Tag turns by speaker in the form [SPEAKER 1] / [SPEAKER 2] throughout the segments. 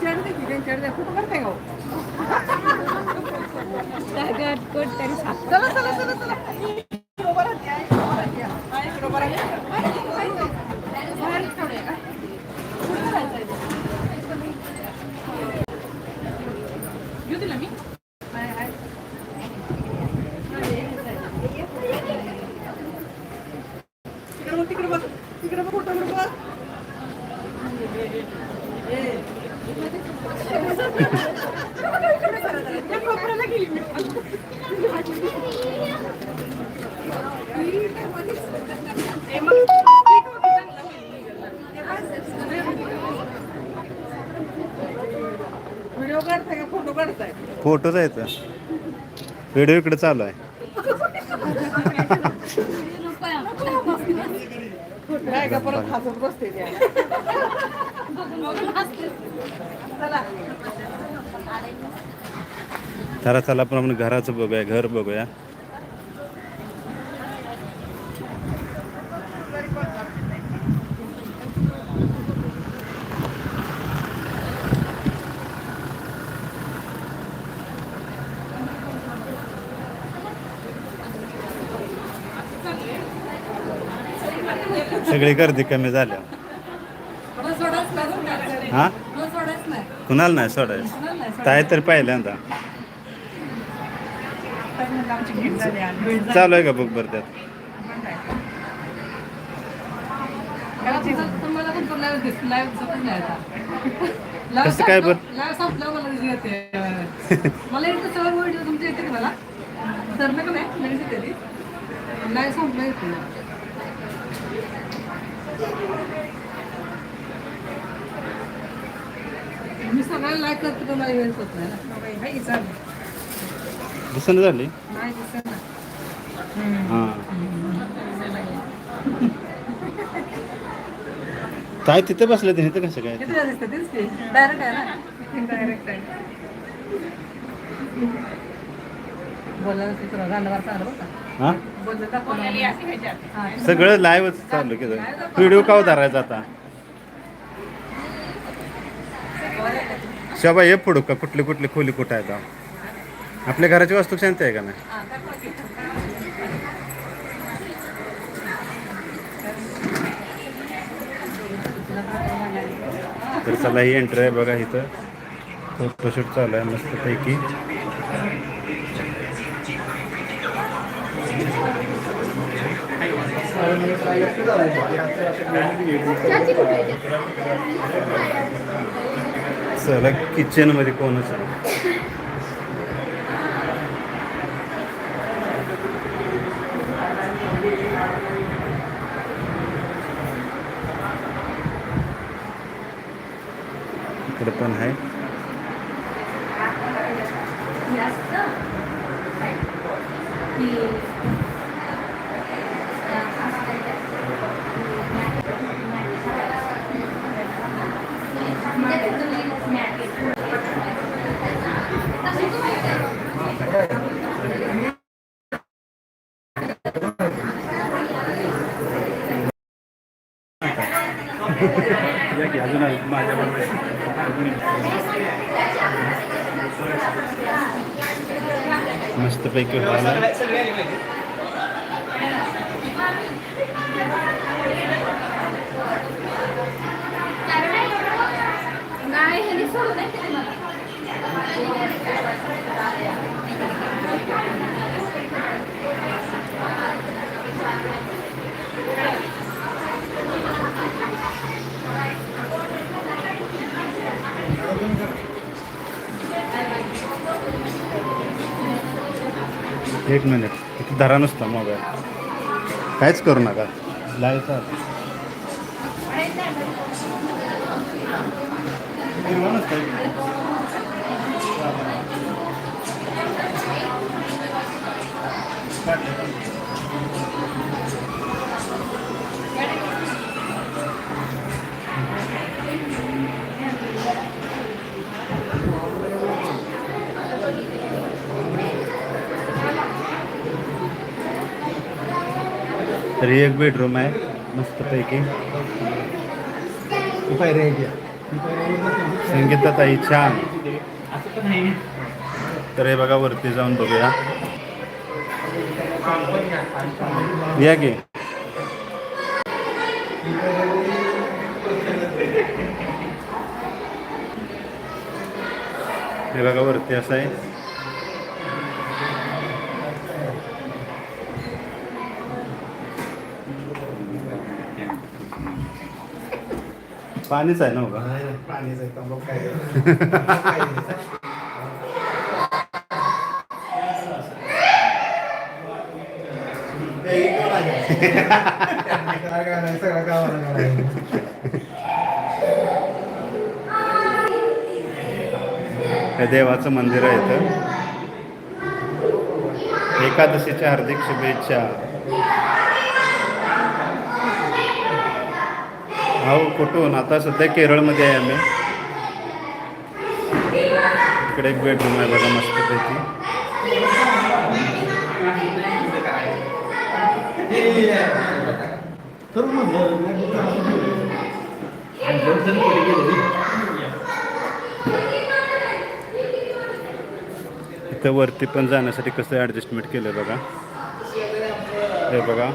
[SPEAKER 1] त्यांच्याकडे दे, त्यांच्याकडे दे. कुठं करताय का हो? चला चला चला चला इकडं काढताय फोटो काढताय?
[SPEAKER 2] फोटोच आहे तर व्हिडिओ इकडे चालू आहे
[SPEAKER 1] काय का परत हसत बसते त्या चला
[SPEAKER 2] चला चला आपण घराचं बघूया घर बघूया. सगळी गर्दी कमी झाल्या हा? कुणाला नाही? सोडायचं. काय तरी पहिल्यांदा. चालू आहे का बघ बरं त्यात कसं काय बरं?
[SPEAKER 1] मला मी सगळ्याला लाईक करते पण मला होत नाही ना. बाई, हाय की चालेल
[SPEAKER 2] दिसन झाली?
[SPEAKER 1] नाही दिसत
[SPEAKER 2] हा. काय तिथे बसले ते इथं कसं काय?
[SPEAKER 1] किती दिसतं डायरेक्ट आहे ना? डायरेक्ट आहे. बोलायला तिथं गांडावर चालू बघा
[SPEAKER 2] हा. सगळं लाईव्हच चालू की व्हिडिओ का धरायचा आता? शोभा ये पुढू का? कुठली कुठली खोली कुठं आहे आपल्या घराची वास्तू शांती आहे का नाही? तर चला ही एंट्री आहे बघा इथं. फोटोशूट चालू आहे मस्तपैकी. चला किचनमध्ये कोणच आहे इकडे पण आहे. या की अजून आहे, माझ्या मस्तपैकी आहे
[SPEAKER 3] नाही
[SPEAKER 2] एक मिनिट. इथे धरा नुसता मोबाईल. काहीच करू नका. लाईव्ह तरी एक बेडरूम आहे मस्तपैकी.
[SPEAKER 4] संगीतात आहेत
[SPEAKER 2] छान. तर हे बघा वरती जाऊन बघूया. या की? हे बघा वरती असं आहे. पाणीच आहे ना बघा हे देवाचं मंदिर आहे इथं. एकादशीच्या हार्दिक शुभेच्छा. हो कुठून? आता सध्या केरळमध्ये आहे आम्ही. इकडे एक बेडरूम आहे बघा मस्तपैकी इथं वरती पण जाण्यासाठी कसं ॲडजस्टमेंट केलं बघा. हे बघा.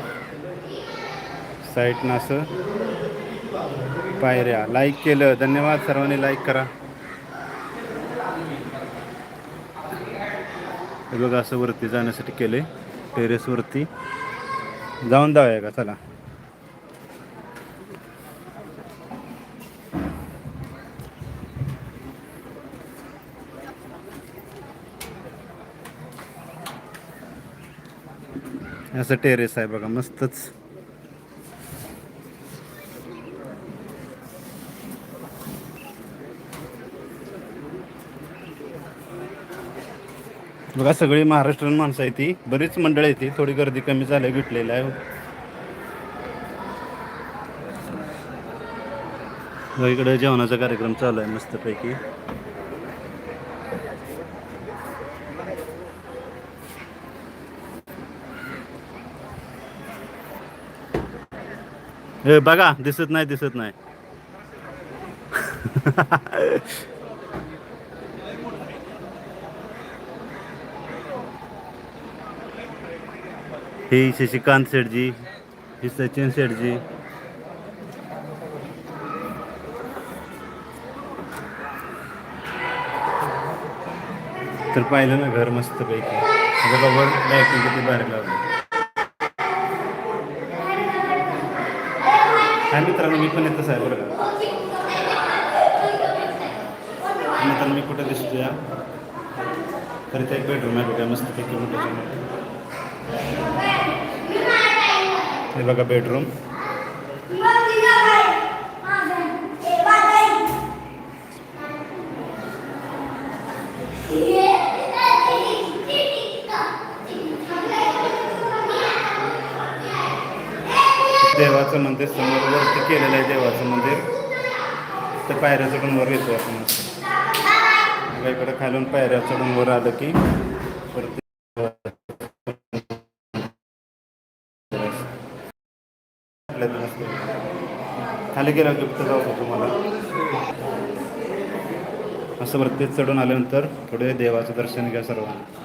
[SPEAKER 2] साईडनं असं. पायऱ्या. लाईक केलं. धन्यवाद सर्वांनी. लाईक करा. हे बघा असं वरती जाण्यासाठी केले टेरेसवरती जाऊन जाऊया का? चला. असं टेरेस आहे बघा. मस्तच. बघा सगळी महाराष्ट्रीयन माणसं आहे ती. बरीच मंडळ आहे ती. थोडी गर्दी कमी झाली भेटलेली आहे. इकडे जेवणाचा कार्यक्रम चालू आहे मस्तपैकी. हे बघा दिसत नाही दिसत नाही. हे शशिकांत शेठजी हे सचिन शेठजी तर पाहिलं ना घर मस्त पैकी बघा वर लाईटिंग किती बाहेर लावली हा मित्रांनो मी पण येतच आहे बरं का मित्रांनो मी कुठे दिसतो या तर त्या एक बेडरूम आहे बघा मस्त पैकी मोठ्या हे बघा बेडरूम देवाचं मंदिर समोर वरती केलेलं आहे देवाचं मंदिर. तर पायऱ्या चढून वर येतो आपण. इकडे खालून पायऱ्या चढून वर आलं की खाली गेला गिफ्ट जाऊ तुम्हाला? असं वरती चढून आल्यानंतर पुढे देवाचं दर्शन घ्या सर्वांना.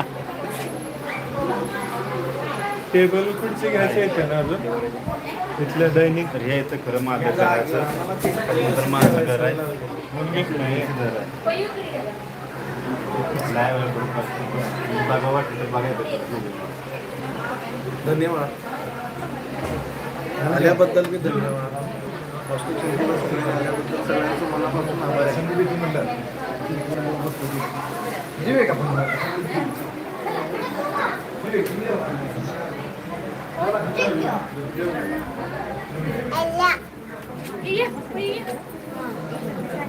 [SPEAKER 4] टेबल खुर्ची घ्यायची येते ना अजून? तिथलं दैनिक.
[SPEAKER 2] तर हे इथं खरं माझं घराचं तर माझं घर आहे. घर बघा वाटलं बघायचं
[SPEAKER 5] धन्यवाद. आल्याबद्दल मी धन्यवाद. सगळ्यांचं मनापासून आभार आहे
[SPEAKER 3] ये, ये.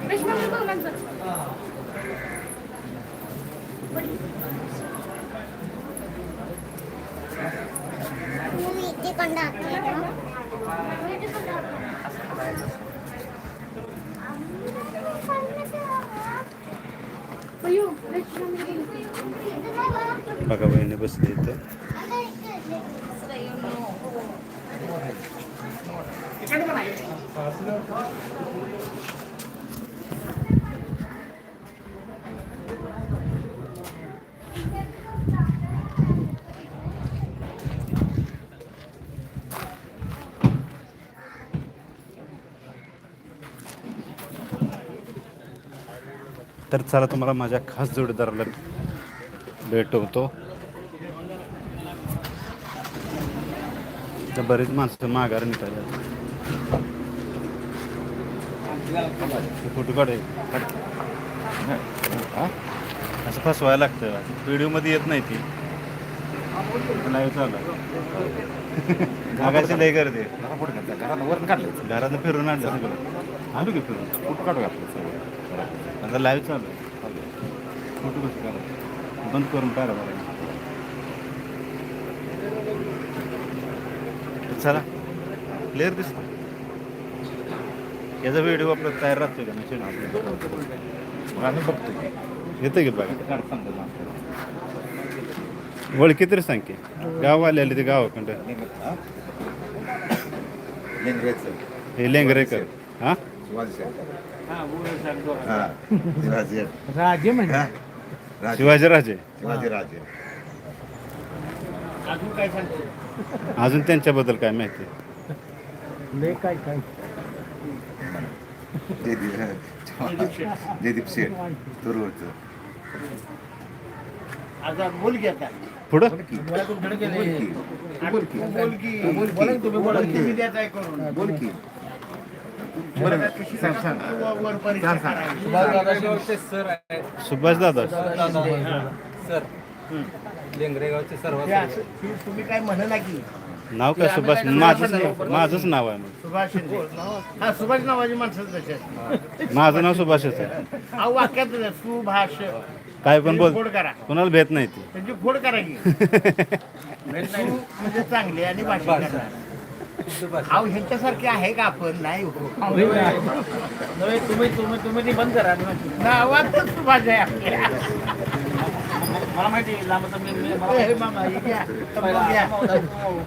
[SPEAKER 3] रेश्मा, मी बघ नंतर. अयो, रेश्मा, मी गेली.
[SPEAKER 2] बघा बहिणी बसली इथं तर चला तुम्हाला माझ्या खास जोडीदाराला भेटवतो. तर बरीच माणसं माघार निघाली. फोटो काढ? असं फसवायला लागतं व्हिडिओमध्ये येत नाही ती. लाईव्ह चालू मागाची लय करते
[SPEAKER 5] घरात काढलं
[SPEAKER 2] फिरून आणलं सगळं. आलो की फिरून.
[SPEAKER 5] फोटो काढू आपलं सगळं.
[SPEAKER 2] आता लाईव्ह चालू आहे. फोटो कसं काढा बंद करून पाहिला मला चला. क्लिअर दिसतो? याचा व्हिडिओ आपला तयार राहतोय का? नाही
[SPEAKER 5] आम्ही बघतोय.
[SPEAKER 2] येतं की बघा. ओळखी तरी सांग की. गाव आलेले ते गावाकडं. हे. लेंगरेकर. हां
[SPEAKER 5] शिवाजी हा शिवाजी
[SPEAKER 4] राजे म्हणजे?
[SPEAKER 5] हा? राजे.
[SPEAKER 2] शिवाजी राजे.
[SPEAKER 5] शिवाजी राजे.
[SPEAKER 2] अजून त्यांच्याबद्दल काय माहिती?
[SPEAKER 4] काय काय?
[SPEAKER 5] जयदीप जयदीप शेठ. तुरवरचं
[SPEAKER 6] आता बोल की आता.
[SPEAKER 2] पुढं?
[SPEAKER 5] बोल बोल
[SPEAKER 6] तुम्ही करून.
[SPEAKER 5] बोल
[SPEAKER 2] सुभाष दादा
[SPEAKER 4] सर लेंगरेगावचे
[SPEAKER 6] तु- तुम्ही काय म्हणा की
[SPEAKER 2] नाव काय? सुभाष माझंच माझंच नाव आहे मग.
[SPEAKER 6] सुभाष शिंदे. हा सुभाष नावाची माणसं.
[SPEAKER 2] माझं नाव सुभाषच आहे.
[SPEAKER 6] अहो वाक्यात सुभाष
[SPEAKER 2] काय पण बोल.
[SPEAKER 6] फोड करा.
[SPEAKER 2] कोणाला भेट नाही ती.
[SPEAKER 6] त्यांची फोड करा की. सु म्हणजे चांगले आणि भाषा करा अहो ह्यांच्यासारखे आहे का आपण? नाही हो. तुम्ही तुम्ही तुम्ही ती बंद करा. नावात सुभाष आहे आपल्या. मला माहिती आहे मामा हे घ्या तंबाखू घ्या.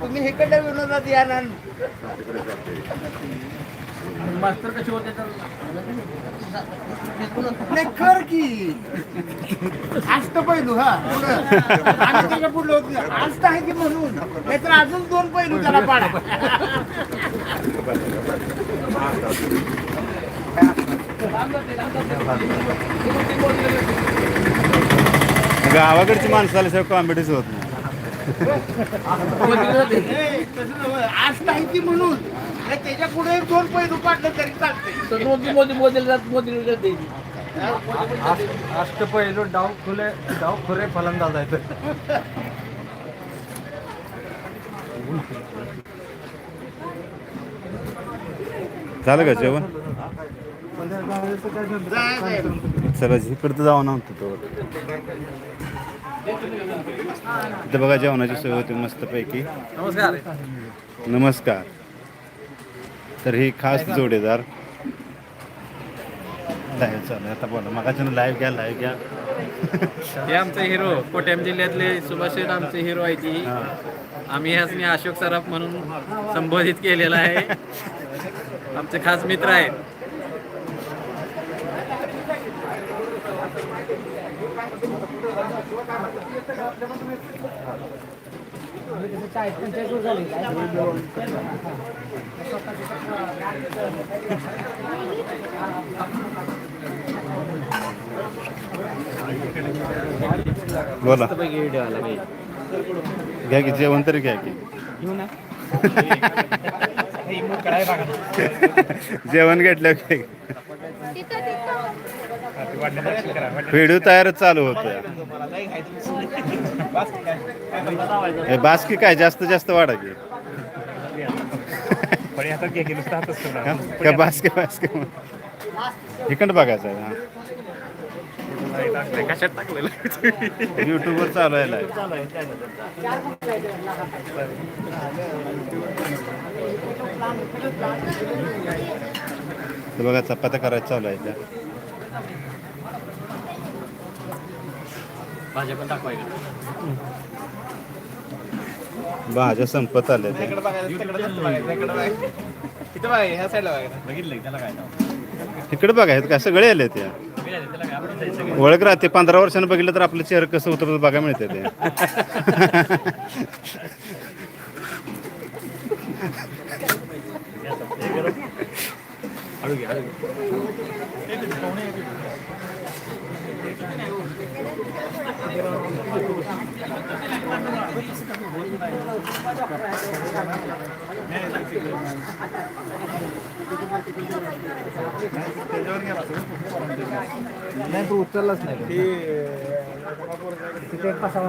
[SPEAKER 6] तुम्ही इकडे विनोदात या ना. मास्तर कसे होते तर नाही कर की. असतं पैलू हा पुढं. आणि त्याच्या पुढलं होत नाही. असतं आहे की म्हणून? नाहीतर अजून दोन पैलू त्याला पाडा.
[SPEAKER 2] गावाकडची माणसं आल्याशिवाय कॉमेडीच होत नाही.
[SPEAKER 6] की म्हणून. त्याच्या पुढे एक दोन पैलू पाडलं तरी चालते
[SPEAKER 7] मोदी मोदी मोदीला मोदी जाते
[SPEAKER 4] अष्टपैलू डाव खुले डाव खुरे फलंदाज आहेत
[SPEAKER 2] झालं का जेवण? चला इकडचं जाऊन आणतो तो. इथं बघा जेवणाची सोय होती मस्तपैकी.
[SPEAKER 4] नमस्कार.
[SPEAKER 2] नमस्कार. तर ही खास जोडीदार. लाईव्ह चालू आहे. आता बोला. मगाच्यानं लाईव्ह घ्या लाईव्ह घ्या.
[SPEAKER 7] हे आमचे हिरो कोट्याम जिल्ह्यातले सुभाष आमचे हिरो आहे ती. आम्ही ह्याचनी अशोक सराफ म्हणून संबोधित केलेला आहे. आमचे खास मित्र आहेत.
[SPEAKER 2] बोला.
[SPEAKER 7] व्हिडिओ आला
[SPEAKER 2] घ्या की जेवण तरी घ्या की.
[SPEAKER 7] घेऊ ना.
[SPEAKER 2] जेवण घेतलं की. व्हिडिओ तयारच चालू होतो हे बास्की काय जास्त जास्त वाढा की? का बास्के बास्के? इकडं बघायचं आहे हा
[SPEAKER 7] कशात टाकलेलं?
[SPEAKER 2] युट्यूबवर चालू आहे. live. हे बघा चपात्या करायचं चालू आहे त्या
[SPEAKER 7] भाज्या पण दाखवायला
[SPEAKER 2] भाज्या संपत आल्या त्या.
[SPEAKER 7] बघितलं त्याला काय
[SPEAKER 2] इकडे बघा हे काय सगळे आले त्या. ओळख राहते. पंधरा वर्षानं बघितलं तर आपलं चेहरा कसं उतरत बघा मिळते ते.
[SPEAKER 6] नाही तू उचललाच नाही. तिथे कसा